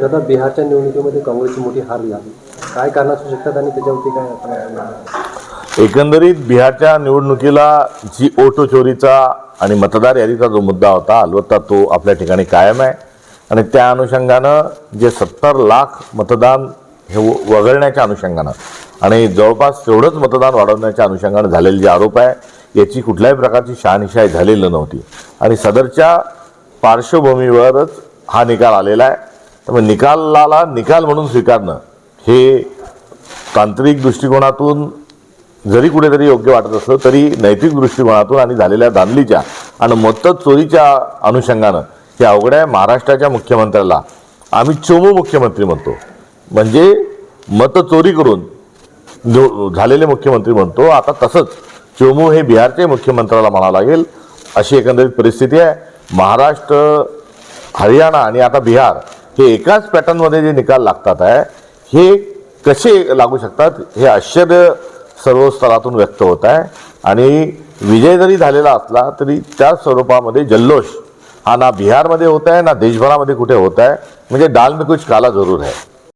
दादा बिहारच्या निवडणुकीमध्ये काँग्रेसची मोठी हार झाली काय कारण असू शकतात आणि त्याच्यावरती काय आपण एकंदरीत बिहारच्या निवडणुकीला जी ओटो चोरीचा आणि मतदार यादीचा जो मुद्दा होता अलबत्ता तो आपल्या ठिकाणी कायम आहे. आणि त्या अनुषंगानं जे सत्तर लाख मतदान हे व- वगळण्याच्या अनुषंगानं आणि जवळपास तेवढंच मतदान वाढवण्याच्या अनुषंगानं झालेले जे आरोप आहे याची कुठल्याही प्रकारची शहानिशाही झालेली नव्हती. आणि सदरच्या पार्श्वभूमीवरच हा निकाल आलेला आहे. त्यामुळे निकालाला निकाल म्हणून स्वीकारणं हे तांत्रिक दृष्टिकोनातून जरी कुठेतरी योग्य वाटत असलं तरी नैतिक दृष्टिकोनातून आणि झालेल्या दांदलीच्या आणि मत चोरीच्या अनुषंगानं हे अवघड आहे. महाराष्ट्राच्या मुख्यमंत्र्याला आम्ही चोमू मुख्यमंत्री म्हणतो. म्हणजे मत चोरी करून झालेले मुख्यमंत्री म्हणतो आता तसंच चोमू हे बिहारचे मुख्यमंत्र्याला म्हणावं लागेल अशी एकंदरीत परिस्थिती आहे. महाराष्ट्र हरियाणा आणि आता बिहार हे एकाच पॅटर्नमध्ये जे निकाल लागतात आहे हे कसे लागू शकतात हे आश्चर्य सर्व स्तरातून व्यक्त होत आहे. आणि विजय जरी झालेला असला तरी त्या स्वरूपामध्ये जल्लोष हा ना बिहारमध्ये होत आहे ना देशभरामध्ये कुठे होत आहे म्हणजे डाल में कुछ काला जरूर आहे.